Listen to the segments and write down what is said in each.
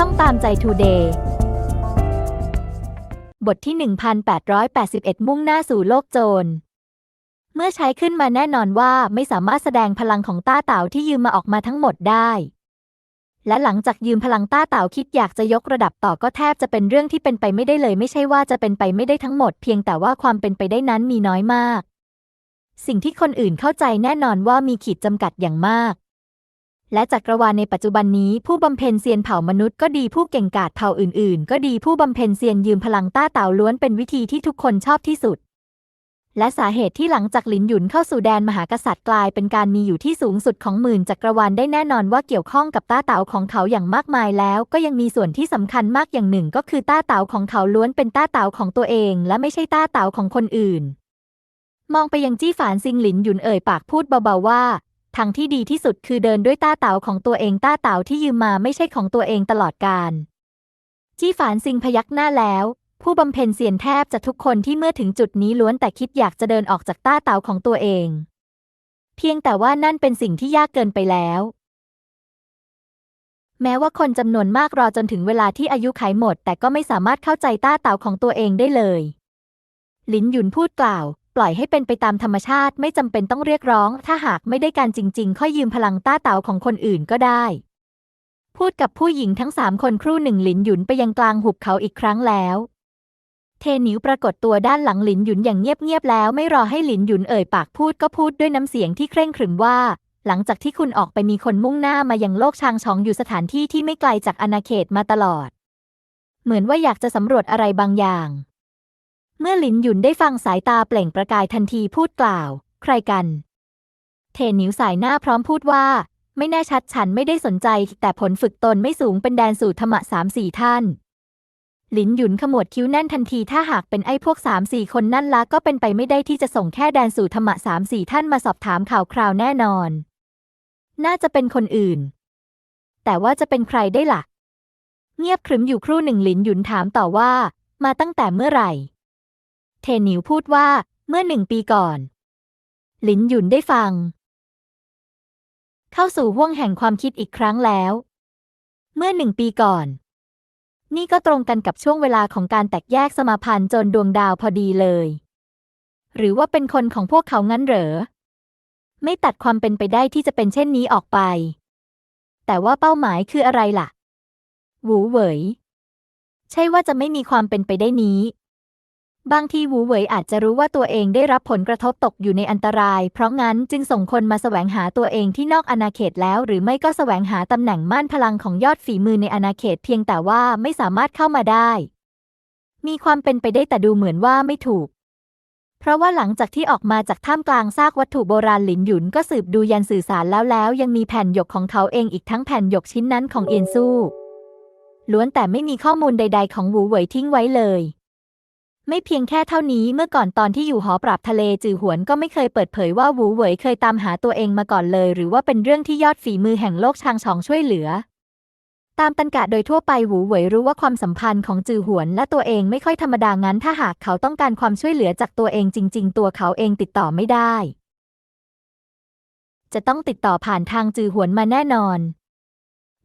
ช่องตามใจทูเดย์บทที่ 1881 มุ่งหน้าสู่โลกโจร เมื่อใช้ขึ้นมาแน่นอนว่าไม่สามารถแสดงพลังของต้าเต่าที่ยืมมาออกมาทั้งหมดได้ และหลังจากยืมพลังต้าเต่าคิดอยากจะยกระดับต่อก็แทบจะเป็นเรื่องที่เป็นไปไม่ได้เลย ไม่ใช่ว่าจะเป็นไปไม่ได้ทั้งหมด เพียงแต่ว่าความเป็นไปได้นั้นมีน้อยมาก สิ่งที่คนอื่นเข้าใจแน่นอนว่ามีขีดจำกัดอย่างมาก และจักรวาลในปัจจุบันนี้ผู้บำเพ็ญเซียนเผ่ามนุษย์ก็ดีผู้เก่งกาจเผ่าอื่น ๆ ก็ดีผู้บำเพ็ญเซียนยืมพลังต้าเต่าล้วนเป็นวิธีที่ทุกคนชอบที่สุด และสาเหตุที่หลังจากหลินหยุนเข้าสู่แดนมหากษัตริย์กลายเป็นการมีอยู่ที่สูงสุดของหมื่นจักรวาลได้แน่นอนว่าเกี่ยวข้องกับต้าเต่าของเขาอย่างมากมายแล้ว ก็ยังมีส่วนที่สำคัญมากอย่างหนึ่ง ก็คือต้าเต่าของเขาล้วนเป็นต้าเต่าของตัวเอง และไม่ใช่ต้าเต่าของคนอื่น มองไปยังจี้ฝานซิงหลินหยุนเอ่ยปากพูดเบาๆว่า ทางที่ดีที่สุดคือเดินด้วยต้าเต่าของตัวเองต้าเต่าที่ยืมมาไม่ใช่ของตัวเองตลอดกาลจี้ฝานซิงพยักหน้าแล้ว ผู้บำเพ็ญเสียนแทบจะทุกคนที่เมื่อถึงจุดนี้ล้วนแต่คิดอยากจะเดินออกจากต้าเต่าของตัวเอง เพียงแต่ว่านั่นเป็นสิ่งที่ยากเกินไปแล้ว แม้ว่าคนจำนวนมากรอจนถึงเวลาที่อายุไขหมด แต่ก็ไม่สามารถเข้าใจต้าเต่าของตัวเองได้เลยลินหยุนพูดกล่าว ปล่อยให้เป็นไปตามธรรมชาติไม่จำเป็นต้องเรียกร้อง ถ้าหากไม่ได้การจริง ๆ ค่อยยืมพลังต้าเต่าของคนอื่นก็ได้ พูดกับผู้หญิงทั้งสามคนครู่หนึ่งหลินหยุนไปยังกลางหุบเขาอีกครั้งแล้วเทหนิวปรากฏตัวด้านหลังหลินหยุนอย่างเงียบๆแล้วไม่รอให้หลินหยุนเอ่ยปากพูดก็พูดด้วยน้ำเสียงที่เคร่งขรึมว่า หลังจากที่คุณออกไปมีคนมุ่งหน้ามายังโลกชางชองอยู่สถานที่ที่ไม่ไกลจากอาณาเขตมาตลอด เหมือนว่าอยากจะสำรวจอะไรบางอย่าง เมื่อหลินหยุนได้ฟังสายตาเปล่งประกายทันทีพูดกล่าว ใครกัน เทหนิวสายหน้าพร้อมพูดว่า ไม่แน่ชัดฉันไม่ได้สนใจ แต่ผลฝึกตนไม่สูงเป็นแดนสู่ธรรมะสามสี่ท่าน หลินหยุนขมวดคิ้วแน่นทันทีถ้าหากเป็นไอ้พวกสามสี่คนนั่นละก็เป็นไปไม่ได้ที่จะส่งแค่แดนสู่ธรรมะสามสี่ท่านมาสอบถามข่าวคราวแน่นอน น่าจะเป็นคนอื่น แต่ว่าจะเป็นใครได้ล่ะ เงียบขรึมอยู่ครู่หนึ่งหลินหยุนถามต่อว่า มาตั้งแต่เมื่อไหร่ เทหนิวพูดว่าเมื่อหนึ่งปีก่อน หลินหยุนได้ฟัง เข้าสู่ห้วงแห่งความคิดอีกครั้งแล้ว เมื่อหนึ่งปีก่อน นี่ก็ตรงกันกับช่วงเวลาของการแตกแยกสมาพันธ์จนดวงดาวพอดีเลย หรือว่าเป็นคนของพวกเขางั้นเหรอ ไม่ตัดความเป็นไปได้ที่จะเป็นเช่นนี้ออกไป แต่ว่าเป้าหมายคืออะไรล่ะ หวูเหวย ใช่ว่าจะไม่มีความเป็นไปได้นี้ บางทีหวูเหวยอาจจะรู้ว่าตัวเองได้รับผลกระทบตกอยู่ในอันตราย เพราะงั้นจึงส่งคนมาแสวงหาตัวเองที่นอกอาณาเขตแล้ว หรือไม่ก็แสวงหาตำแหน่งม่านพลังของยอดฝีมือในอาณาเขตเพียงแต่ว่าไม่สามารถเข้ามาได้ มีความเป็นไปได้แต่ดูเหมือนว่าไม่ถูก เพราะว่าหลังจากที่ออกมาจากท่ามกลางซากวัตถุโบราณหลินหยุนก็สืบดูยันสื่อสารแล้วแล้วยังมีแผ่นหยกของเขาเองอีกทั้งแผ่นหยกชิ้นนั้นของเอียนซู่ล้วนแต่ไม่มีข้อมูลใด ๆ ของหวูเหวยทิ้งไว้เลย ไม่เพียงแค่เท่านี้เมื่อก่อนตอนที่อยู่หอปราบทะเลจือหวนก็ไม่เคยเปิดเผยว่าหวูเหวยเคยตามหาตัวเองมาก่อนเลย หรือว่าเป็นเรื่องที่ยอดฝีมือแห่งโลกชางชองช่วยเหลือ ตามตันกะโดยทั่วไปหวูเหวยรู้ว่าความสัมพันธ์ของจือหวนและตัวเองไม่ค่อยธรรมดางั้น ถ้าหากเขาต้องการความช่วยเหลือจากตัวเองจริง ๆ ตัวเขาเองติดต่อไม่ได้ จะต้องติดต่อผ่านทางจือหวนมาแน่นอน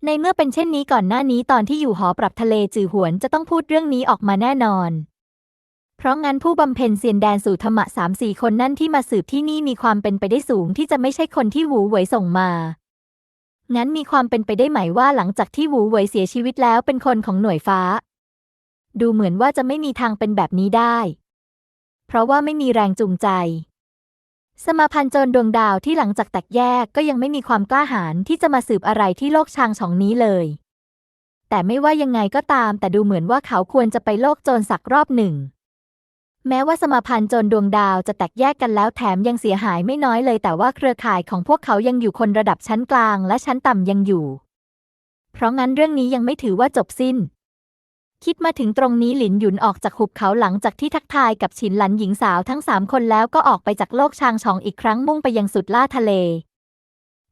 ในเมื่อเป็นเช่นนี้ก่อนหน้านี้ตอนที่อยู่หอปรับทะเลจือหวนจะต้องพูดเรื่องนี้ออกมาแน่นอน เพราะงั้นผู้บำเพ็ญเซียนแดนสู่ธรรมะสามสี่คนนั่นที่มาสืบที่นี่มีความเป็นไปได้สูงที่จะไม่ใช่คนที่หูเหวยส่งมา งั้นมีความเป็นไปได้ไหมว่าหลังจากที่หูเหวยเสียชีวิตแล้วเป็นคนของหน่วยฟ้า ดูเหมือนว่าจะไม่มีทางเป็นแบบนี้ได้ เพราะว่าไม่มีแรงจูงใจ สมาพันธ์โจรดวงดาวที่หลังจากแตกแยกก็ยังไม่มีความกล้าหาญที่จะมาสืบอะไรที่โลกชางชองนี้เลยแต่ไม่ว่ายังไงก็ตาม แต่ดูเหมือนว่าเขาควรจะไปโลกโจรสักรอบหนึ่ง แม้ว่าสมาพันธ์จรดวงดาวจะแตกแยกกันแล้วแถมยังเสียหายไม่น้อยเลย แต่ว่าเครือข่ายของพวกเขายังอยู่คนระดับชั้นกลางและชั้นต่ำยังอยู่ เพราะงั้นเรื่องนี้ยังไม่ถือว่าจบสิ้น คิดมาถึงตรงนี้หลินหยุนออกจากหุบเขาหลังจากที่ทักทายกับฉินหลันหญิงสาวทั้งสามคนแล้วก็ออกไปจากโลกชางชองอีกครั้งมุ่งไปยังสุดล่าทะเล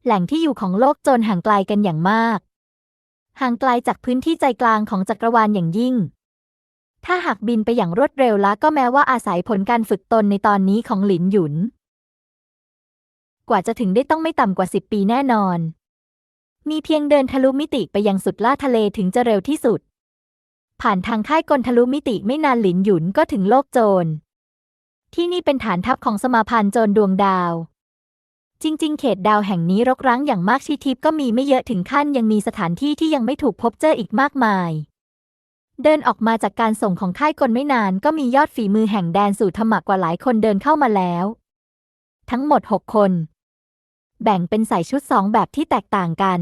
แหล่งที่อยู่ของโลกโจรห่างไกลกันอย่างมาก ห่างไกลจากพื้นที่ใจกลางของจักรวาลอย่างยิ่ง ถ้าหากบินไปอย่างรวดเร็วละก็แม้ว่าอาศัยผลการฝึกตนในตอนนี้ของหลินหยุน กว่าจะถึงได้ต้องไม่ต่ำกว่าสิบปีแน่นอน มีเพียงเดินทะลุมิติไปยังสุดล่าทะเลถึงจะเร็วที่สุด ผ่านทางค่ายกลทะลุมิติไม่นานหลินหยุนก็ถึงโลกโจร ที่นี่เป็นฐานทัพของสมาพันธ์โจรดวงดาว จริง ๆ เขตดาวแห่งนี้รกร้างอย่างมากชีทิพก็มีไม่เยอะถึงขั้นยังมีสถานที่ที่ยังไม่ถูกพบเจออีกมากมาย เดินออกมาจากการส่งของค่ายกลไม่นานก็มียอดฝีมือแห่งแดนสู่ธรรมะกว่าหลายคนเดินเข้ามาแล้ว ทั้งหมดหกคน แบ่งเป็นใส่ชุดสองแบบที่แตกต่างกัน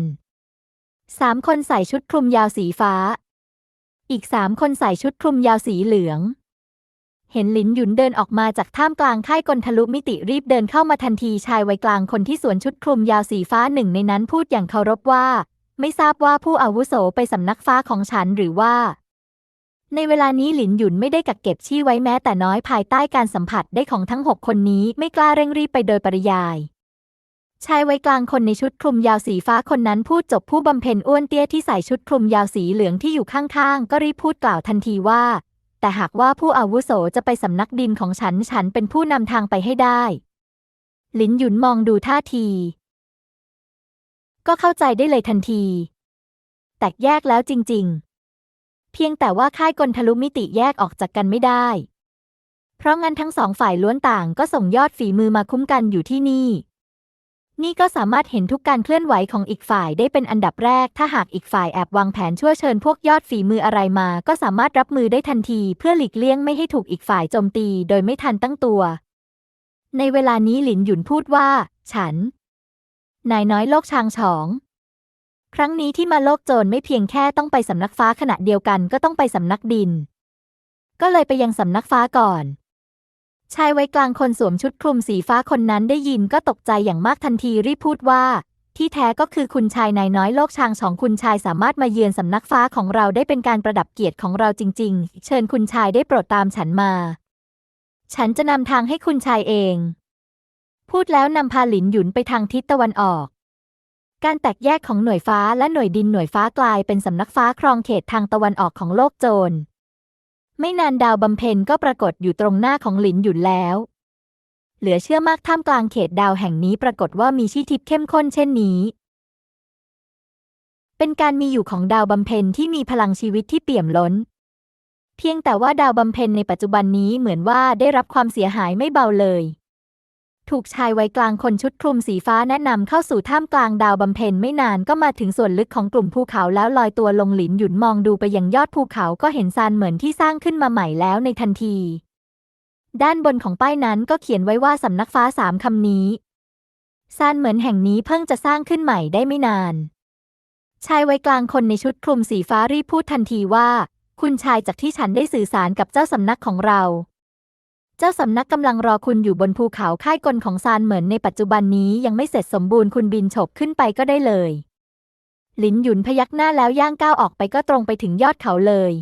สามคนใส่ชุดคลุมยาวสีฟ้า อีกสามคนใส่ชุดคลุมยาวสีเหลือง เห็นหลินหยุนเดินออกมาจากท่ามกลางค่ายกลทะลุมิติรีบเดินเข้ามาทันทีชายวัยกลางคนที่สวมชุดคลุมยาวสีฟ้าหนึ่งในนั้นพูดอย่างเคารพว่า ไม่ทราบว่าผู้อาวุโสไปสำนักฟ้าของฉันหรือว่า ในเวลานี้หลินหยุนไม่ได้กักเก็บชี่ไว้แม้แต่น้อยภายใต้การสัมผัสได้ของทั้งหกคนนี้ไม่กล้าเร่งรีบไปโดยปริยาย ชายวัยกลางคนในชุดคลุมยาวสีฟ้าคนนั้นพูดจบผู้บำเพ็ญอ้วนเตี้ยที่ใส่ชุดคลุมยาวสีเหลืองที่อยู่ข้างๆ ก็รีบพูดกล่าวทันทีว่า แต่หากว่าผู้อาวุโสจะไปสำนักดินของฉันฉันเป็นผู้นำทางไปให้ได้ หลินหยุนมองดูท่าที ก็เข้าใจได้เลยทันที แตกแยกแล้วจริง ๆ เพียงแต่ว่าค่ายกลทะลุมิติแยกออกจากกันไม่ได้ เพราะงั้นทั้งสองฝ่ายล้วนต่างก็ส่งยอดฝีมือมาคุ้มกันอยู่ที่นี่ นี่ก็สามารถเห็นทุกการเคลื่อนไหวของอีกฝ่ายได้เป็นอันดับแรก ถ้าหากอีกฝ่ายแอบวางแผนชั่วเชิญพวกยอดฝีมืออะไรมา ก็สามารถรับมือได้ทันที เพื่อหลีกเลี่ยงไม่ให้ถูกอีกฝ่ายโจมตี โดยไม่ทันตั้งตัว ในเวลานี้หลินหยุนพูดว่า ฉัน นายน้อยโลกชางฉอง ครั้งนี้ที่มาโลกโจรไม่เพียงแค่ต้องไปสำนักฟ้าขณะเดียวกันก็ต้องไปสำนักดิน ก็เลยไปยังสำนักฟ้าก่อน ชายวัยกลางคนสวมชุดคลุมสีฟ้าคนนั้นได้ยินก็ตกใจอย่างมากทันทีรีบพูดว่า ที่แท้ก็คือคุณชายนายน้อยโลกชางสองคุณชายสามารถมาเยือนสำนักฟ้าของเราได้เป็นการประดับเกียรติของเราจริง ๆ เชิญคุณชายได้โปรดตามฉันมา ฉันจะนำทางให้คุณชายเอง พูดแล้วนำพาหลินหยุนไปทางทิศตะวันออก การแตกแยกของหน่วยฟ้าและหน่วยดินหน่วยฟ้ากลายเป็นสำนักฟ้าครองเขตทางตะวันออกของโลกโจร ไม่นานดาวบำเพ็ญก็ปรากฏอยู่ตรงหน้าของหลินหยุนแล้ว เหลือเชื่อมากท่ามกลางเขตดาวแห่งนี้ปรากฏว่ามีชีทิพย์เข้มข้นเช่นนี้ เป็นการมีอยู่ของดาวบำเพ็ญที่มีพลังชีวิตที่เปี่ยมล้น เพียงแต่ว่าดาวบำเพ็ญในปัจจุบันนี้เหมือนว่าได้รับความเสียหายไม่เบาเลย ถูกชายวัยกลางคนชุดคลุมสีฟ้าแนะนำเข้าสู่ท่ามกลางดาวบำเพ็ญไม่นานก็มาถึงส่วนลึกของกลุ่มภูเขาแล้วลอยตัวลงหลินหยุนมองดูไปยังยอดภูเขาก็เห็นซานเหมือนที่สร้างขึ้นมาใหม่แล้วในทันที ด้านบนของป้ายนั้นก็เขียนไว้ว่าสำนักฟ้าสามคำนี้ซานเหมือนแห่งนี้เพิ่งจะสร้างขึ้นใหม่ได้ไม่นาน ชายวัยกลางคนในชุดคลุมสีฟ้ารีบพูดทันทีว่า คุณชายจากที่ฉันได้สื่อสารกับเจ้าสำนักของเรา เจ้าสำนักกำลังรอคุณอยู่บนภูเขาค่ายกลของซานเหมือนในปัจจุบันนี้ยังไม่เสร็จสมบูรณ์คุณบินฉบขึ้นไปก็ได้เลย หลินหยุนพยักหน้าแล้วย่างก้าวออกไปก็ตรงไปถึงยอดเขาเลย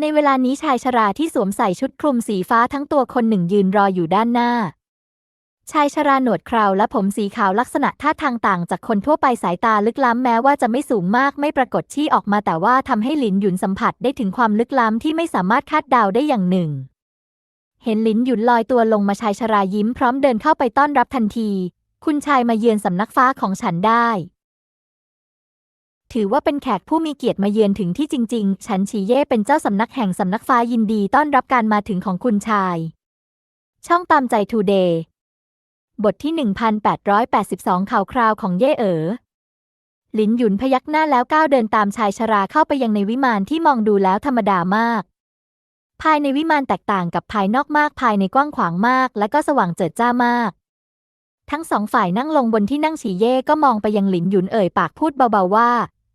ในเวลานี้ชายชราที่สวมใส่ชุดคลุมสีฟ้าทั้งตัวคนหนึ่งยืนรออยู่ด้านหน้า ชายชราหนวดเคราและผมสีขาวลักษณะท่าทางต่างจากคนทั่วไปสายตาลึกล้ำแม้ว่าจะไม่สูงมากไม่ปรากฏชี้ออกมาแต่ว่าทำให้หลินหยุนสัมผัสได้ถึงความลึกล้ำที่ไม่สามารถคาดเดาได้อย่างหนึ่ง เห็นหลินหยุนลอยตัวลงมาชายชรายิ้มพร้อมเดินเข้าไปต้อนรับทันที คุณชายมาเยือนสำนักฟ้าของฉันได้ ถือว่าเป็นแขกผู้มีเกียรติมาเยือนถึงที่จริง ๆ ฉันชีเย่เป็นเจ้าสำนักแห่งสำนักฟ้ายินดีต้อนรับการมาถึงของคุณชาย ช่องตามใจทูเดย์ บทที่ 1882 ข่าวคราวของเย่เอ๋อหลินหยุนพยักหน้าแล้วก้าวเดินตามชายชราเข้าไปยังในวิมานที่มองดูแล้วธรรมดามาก ภายในวิมานแตกต่างกับภายนอกมากภายในกว้างขวางมาก และก็สว่างเจิดจ้ามาก ทั้งสองฝ่ายนั่งลงบนที่นั่งฉีเย่ก็มองไปยังหลินหยุนเอ่ยปากพูดเบาๆว่า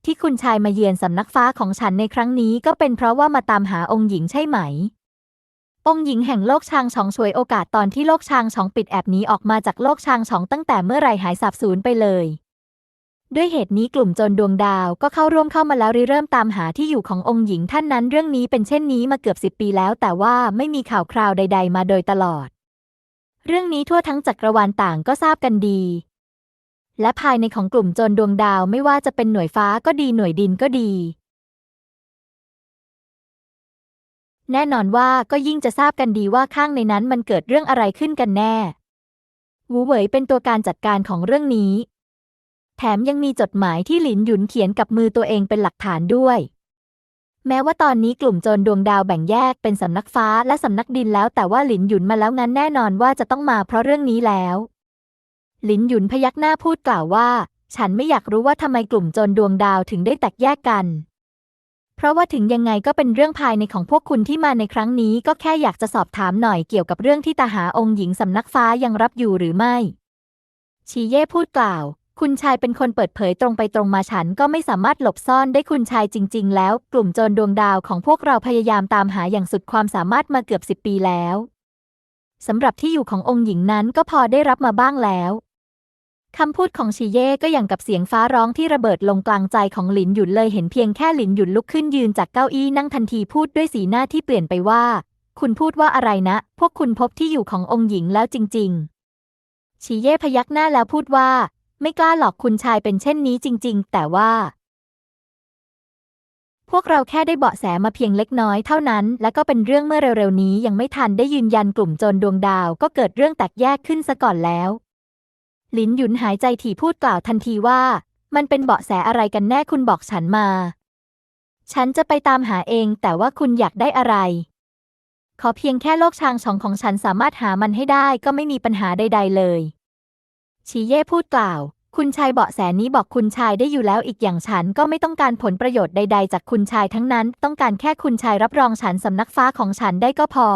ที่คุณชายมาเยือนสำนักฟ้าของฉันในครั้งนี้ก็เป็นเพราะว่ามาตามหาองค์หญิงใช่ไหม องค์หญิงแห่งโลกชางฉองช่วยโอกาสตอนที่โลกชางฉองปิดแอบหนีออกมาจากโลกชางฉองตั้งแต่เมื่อไหรหายสาบสูญไปเลย ด้วยเหตุนี้กลุ่มจรดวงดาวก็เข้าร่วมเข้ามาแล้วริเริ่มตามหาที่อยู่ขององค์หญิงท่านนั้นเรื่องนี้เป็นเช่นนี้มาเกือบสิบปีแล้ว แต่ว่าไม่มีข่าวคราวใด ๆ มาโดยตลอด เรื่องนี้ทั่วทั้งจักรวาลต่างก็ทราบกันดี และภายในของกลุ่มจรดวงดาวไม่ว่าจะเป็นหน่วยฟ้าก็ดีหน่วยดินก็ดี แน่นอนว่าก็ยิ่งจะทราบกันดีว่าข้างในนั้นมันเกิดเรื่องอะไรขึ้นกันแน่หูเหวยเป็นตัวการจัดการของเรื่องนี้ แถมยังมีจดหมายที่หลินหยุนเขียนกับมือตัวเองเป็นหลักฐานด้วย แม้ว่าตอนนี้กลุ่มโจรดวงดาวแบ่งแยกเป็นสำนักฟ้าและสำนักดินแล้วแต่ว่าหลินหยุนมาแล้วงั้นแน่นอนว่าจะต้องมาเพราะเรื่องนี้แล้ว หลินหยุนพยักหน้าพูดกล่าวว่า ฉันไม่อยากรู้ว่าทำไมกลุ่มโจรดวงดาวถึงได้แตกแยกกัน เพราะว่าถึงยังไงก็เป็นเรื่องภายในของพวกคุณที่มาในครั้งนี้ ก็แค่อยากจะสอบถามหน่อยเกี่ยวกับเรื่องที่ตาหาองค์หญิงสำนักฟ้ายังรับอยู่หรือไม่ชีเย่พูดกล่าว คุณชายเป็นคนเปิดเผยตรงไปตรงมาฉันก็ไม่สามารถหลบซ่อนได้คุณชายจริง ๆ แล้ว กลุ่มโจรดวงดาวของพวกเราพยายามตามหาอย่างสุดความสามารถมาเกือบสิบปีแล้วสำหรับที่อยู่ขององค์หญิงนั้นก็พอได้รับมาบ้างแล้วคำพูดของชีเย่ก็อย่างกับเสียงฟ้าร้องที่ระเบิดลงกลางใจของหลินหยุนเลยเห็นเพียงแค่หลินหยุนลุกขึ้นยืนจากเก้าอี้นั่งทันทีพูดด้วยสีหน้าที่เปลี่ยนไปว่า คุณพูดว่าอะไรนะ พวกคุณพบที่อยู่ขององค์หญิงแล้วจริง ๆ ชีเย่พยักหน้าแล้วพูดว่า ไม่กล้าหลอกคุณชายเป็นเช่นนี้จริง ๆ แต่ว่า พวกเราแค่ได้เบาะแสมาเพียงเล็กน้อยเท่านั้น และก็เป็นเรื่องเมื่อเร็วๆนี้ยังไม่ทันได้ยืนยันกลุ่มโจรดวงดาวก็เกิดเรื่องแตกแยกขึ้นซะก่อนแล้ว ลินหยุนหายใจถี่พูดกล่าวทันทีว่า มันเป็นเบาะแสอะไรกันแน่คุณบอกฉันมา ฉันจะไปตามหาเอง แต่ว่าคุณอยากได้อะไรขอเพียงแค่โลกชางชองของฉันสามารถหามันให้ได้ก็ไม่มีปัญหาใด ๆ เลย ชีเย่พูดกล่าว คุณชายเบาะแสนี้บอกคุณชายได้อยู่แล้วอีกอย่างฉันก็ไม่ต้องการผลประโยชน์ใด ๆ จากคุณชายทั้งนั้น ต้องการแค่คุณชายรับรองฉันสำนักฟ้าของฉันได้ก็พอ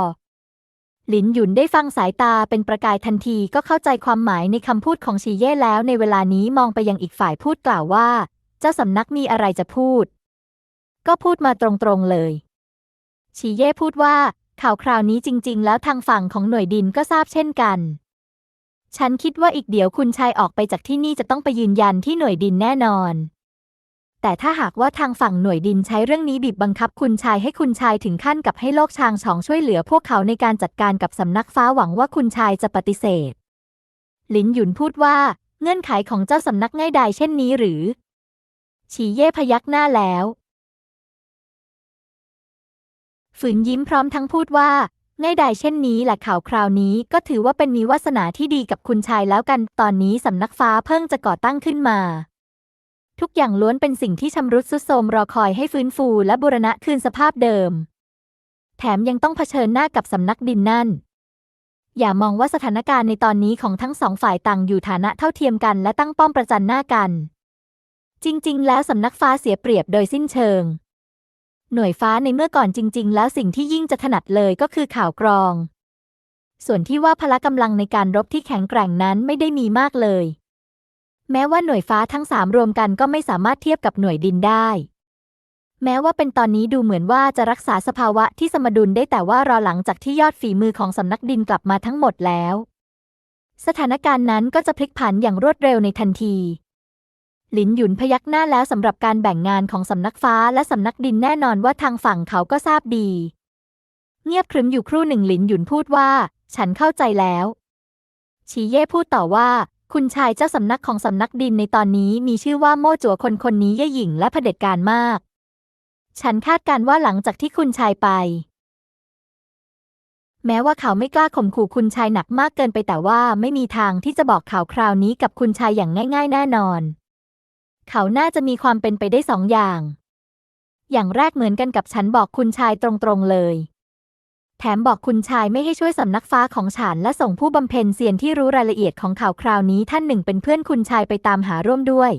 หลินหยุนได้ฟังสายตาเป็นประกายทันทีก็เข้าใจความหมายในคำพูดของชีเย่แล้ว ในเวลานี้มองไปยังอีกฝ่ายพูดกล่าวว่า เจ้าสำนักมีอะไรจะพูด ก็พูดมาตรงๆเลยชีเย่พูดว่าข่าวคราวนี้จริง ๆ แล้วทางฝั่งของหน่วยดินก็ทราบเช่นกัน ฉันคิดว่าอีกเดี๋ยวคุณชายออกไปจากที่นี่จะต้องไปยืนยันที่หน่วยดินแน่นอน แต่ถ้าหากว่าทางฝั่งหน่วยดินใช้เรื่องนี้บีบบังคับคุณชายให้คุณชายถึงขั้นกับให้โลกชางฉองช่วยเหลือพวกเขาในการจัดการกับสำนักฟ้าหวังว่าคุณชายจะปฏิเสธ หลินหยุนพูดว่า เงื่อนไขของเจ้าสำนักง่ายดายเช่นนี้หรือ ฉีเย่พยักหน้าแล้วฝืนยิ้มพร้อมทั้งพูดว่า ง่ายดายเช่นนี้แหละข่าวคราวนี้ก็ถือว่าเป็นมีวาสนาที่ดีกับคุณชายแล้วกัน ตอนนี้สำนักฟ้าเพิ่งจะก่อตั้งขึ้นมา ทุกอย่างล้วนเป็นสิ่งที่ชำรุดทรุดโทรมรอคอยให้ฟื้นฟูและบูรณะคืนสภาพเดิม แถมยังต้องเผชิญหน้ากับสำนักดินนั่น อย่ามองว่าสถานการณ์ในตอนนี้ของทั้งสองฝ่ายต่างอยู่ฐานะเท่าเทียมกันและตั้งป้อมประจันหน้ากัน จริง ๆ แล้วสำนักฟ้าเสียเปรียบโดยสิ้นเชิง หน่วยฟ้าในเมื่อก่อนจริง ๆ แล้วสิ่งที่ยิ่งจะถนัดเลยก็คือข่าวกรอง ส่วนที่ว่าพละกำลังในการรบที่แข็งแกร่งนั้นไม่ได้มีมากเลย แม้ว่าหน่วยฟ้าทั้งสามรวมกันก็ไม่สามารถเทียบกับหน่วยดินได้ แม้ว่าเป็นตอนนี้ดูเหมือนว่าจะรักษาสภาวะที่สมดุลได้แต่ว่ารอหลังจากที่ยอดฝีมือของสำนักดินกลับมาทั้งหมดแล้ว สถานการณ์นั้นก็จะพลิกผันอย่างรวดเร็วในทันที หลินหยุนพยักหน้าแล้วสำหรับการแบ่งงานของสำนักฟ้าและสำนักดินแน่นอนว่าทางฝั่งเขาก็ทราบดี เงียบครึ้มอยู่ครู่หนึ่งหลินหยุนพูดว่า ฉันเข้าใจแล้วชีเย่พูดต่อว่า คุณชายเจ้าสำนักของสำนักดินในตอนนี้มีชื่อว่าโม่จัวคนคนนี้เย่หยิ่งและเผด็จการมาก ฉันคาดการว่าหลังจากที่คุณชายไป แม้ว่าเขาไม่กล้าข่มขู่คุณชายหนักมากเกินไปแต่ว่าไม่มีทางที่จะบอกข่าวคราวนี้กับคุณชายอย่างง่าย ๆ แน่นอน เขาน่าจะมีความเป็นไปได้สองอย่าง อย่างแรกเหมือนกันกับฉันบอกคุณชายตรงๆเลย แถมบอกคุณชายไม่ให้ช่วยสำนักฟ้าของฉันและส่งผู้บำเพ็ญเซียนที่รู้รายละเอียดของข่าวคราวนี้ท่านหนึ่งเป็นเพื่อนคุณชายไปตามหาร่วมด้วย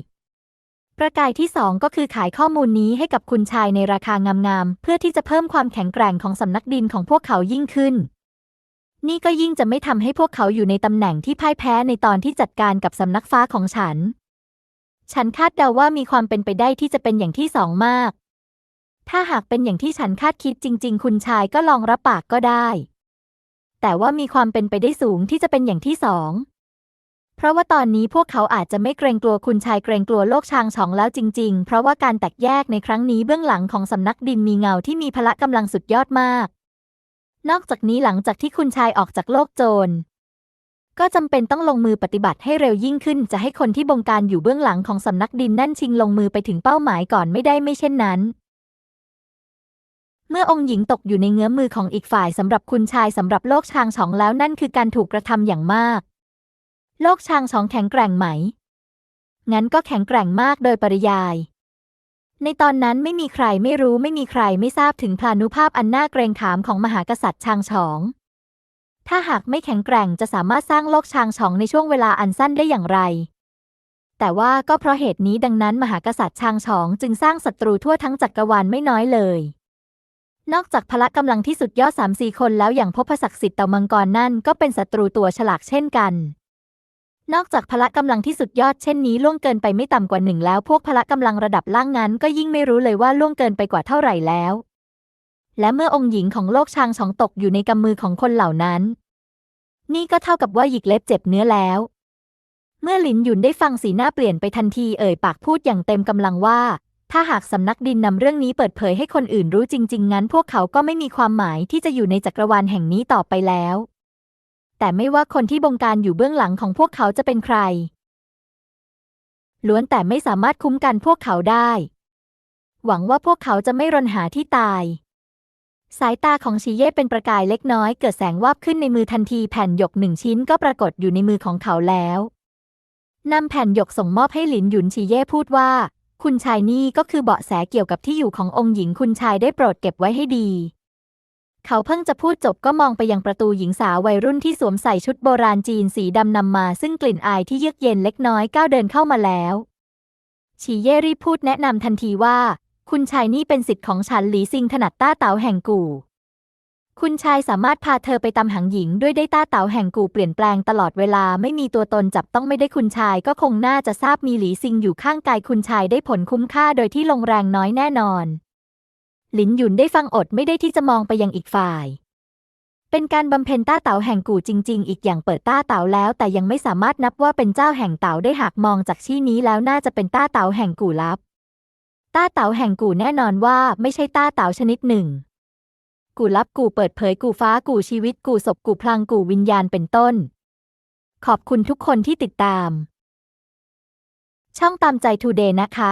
ประกายที่สองก็คือขายข้อมูลนี้ให้กับคุณชายในราคางามๆเพื่อที่จะเพิ่มความแข็งแกร่งของสำนักดินของพวกเขายิ่งขึ้นนี่ก็ยิ่งจะไม่ทำให้พวกเขาอยู่ในตำแหน่งที่พ่ายแพ้ในตอนที่จัดการกับสำนักฟ้าของฉัน ฉันคาดเดาว่ามีความเป็นไปได้ที่จะเป็นอย่างที่สองมาก ถ้าหากเป็นอย่างที่ฉันคาดคิดจริง ๆ คุณชายก็ลองรับปากก็ได้ แต่ว่ามีความเป็นไปได้สูงที่จะเป็นอย่างที่สอง เพราะว่าตอนนี้พวกเขาอาจจะไม่เกรงกลัวคุณชายเกรงกลัวโลกชางฉองแล้วจริง ๆ เพราะว่าการแตกแยกในครั้งนี้เบื้องหลังของสำนักดินมีเงาที่มีพละกำลังสุดยอดมาก นอกจากนี้หลังจากที่คุณชายออกจากโลกโจร ก็จำเป็นต้องลงมือปฏิบัติให้เร็วยิ่งขึ้น จะให้คนที่บงการอยู่เบื้องหลังของสำนักดินนั่นชิงลงมือไปถึงเป้าหมายก่อนไม่ได้ไม่เช่นนั้น เมื่อองค์หญิงตกอยู่ในเงื้อมมือของอีกฝ่ายสำหรับคุณชายสำหรับโลกชางฉองแล้วนั่นคือการถูกกระทำอย่างมาก โลกชางฉองแข็งแกร่งไหม งั้นก็แข็งแกร่งมากโดยปริยายในตอนนั้นไม่มีใครไม่รู้ไม่มีใครไม่ทราบถึงพลานุภาพอันน่าเกรงขามของมหากษัตริย์ชางฉอง ถ้าหากไม่แข็งแกร่งจะสามารถสร้างโลกชางฉองในช่วงเวลาอันสั้นได้อย่างไร แต่ว่าก็เพราะเหตุนี้ดังนั้นมหากษัตริย์ชางฉองจึงสร้างศัตรูทั่วทั้งจักรวาลไม่น้อยเลย นอกจากพละกำลังที่สุดยอดสามสี่คนแล้วอย่างพบพศักดิ์สิทธิ์เต่ามังกรนั่นก็เป็นศัตรูตัวฉลากเช่นกันนอกจากพละกำลังที่สุดยอดเช่นนี้ล่วงเกินไปไม่ต่ำกว่าหนึ่งแล้ว พวกพละกำลังระดับล่างนั้นก็ยิ่งไม่รู้เลยว่าล่วงเกินไปกว่าเท่าไหร่แล้ว และเมื่อองค์หญิงของโลกชางฉองตกอยู่ในกำมือของคนเหล่านั้น นี่ก็เท่ากับว่าหยิกเล็บเจ็บเนื้อแล้ว เมื่อหลินหยุนได้ฟังสีหน้าเปลี่ยนไปทันทีเอ่ยปากพูดอย่างเต็มกำลังว่า ถ้าหากสำนักดินนำเรื่องนี้เปิดเผยให้คนอื่นรู้จริง ๆ งั้น พวกเขาก็ไม่มีความหมายที่จะอยู่ในจักรวาลแห่งนี้ต่อไปแล้ว แต่ไม่ว่าคนที่บงการอยู่เบื้องหลังของพวกเขาจะเป็นใคร ล้วนแต่ไม่สามารถคุ้มกันพวกเขาได้ หวังว่าพวกเขาจะไม่รนหาที่ตาย สายตาของชีเย่เป็นประกายเล็กน้อยเกิดแสงวาบขึ้นในมือทันทีแผ่นหยกหนึ่งชิ้นก็ปรากฏอยู่ในมือของเขาแล้วนำแผ่นหยกส่งมอบให้หลินหยุนชีเย่พูดว่า คุณชายนี่ก็คือเบาะแสเกี่ยวกับที่อยู่ขององค์หญิงคุณชายได้โปรดเก็บไว้ให้ดี เขาเพิ่งจะพูดจบก็มองไปยังประตูหญิงสาววัยรุ่นที่สวมใส่ชุดโบราณจีนสีดำนำมา ซึ่งกลิ่นอายที่เยือกเย็นเล็กน้อยก้าวเดินเข้ามาแล้วชีเย่รีบพูดแนะนำทันทีว่า คุณชายนี่เป็นสิทธิ์ของฉันหลีซิงถนัดต้าเต๋าแห่งกู่ คุณชายสามารถพาเธอไปตามหางหญิงด้วยได้ต้าเต๋าแห่งกู่เปลี่ยนแปลงตลอดเวลาไม่มีตัวตนจับต้องไม่ได้คุณชายก็คงน่าจะทราบมีหลีซิงอยู่ข้างกายคุณชายได้ผลคุ้มค่าโดยที่ลงแรงน้อยแน่นอน หลินหยุนได้ฟังอดไม่ได้ที่จะมองไปยังอีกฝ่ายเป็นการบำเพ็ญต้าเต๋าแห่งกู่จริง ๆ อีกอย่างเปิดต้าเต๋าแล้ว แต่ยังไม่สามารถนับว่าเป็นเจ้าแห่งเต๋าได้หากมองจากที่นี้แล้วน่าจะเป็นต้าเต๋าแห่งกู่ลับ ต้าเต๋าแห่งกู่แน่นอนว่าไม่ใช่ต้าเต๋าชนิดหนึ่ง กู่ลับกู่เปิดเผยกู่ฟ้ากู่ชีวิตกู่ศพกู่พลังกู่วิญญาณเป็นต้น ขอบคุณทุกคนที่ติดตาม ช่องตามใจทูเดย์นะคะ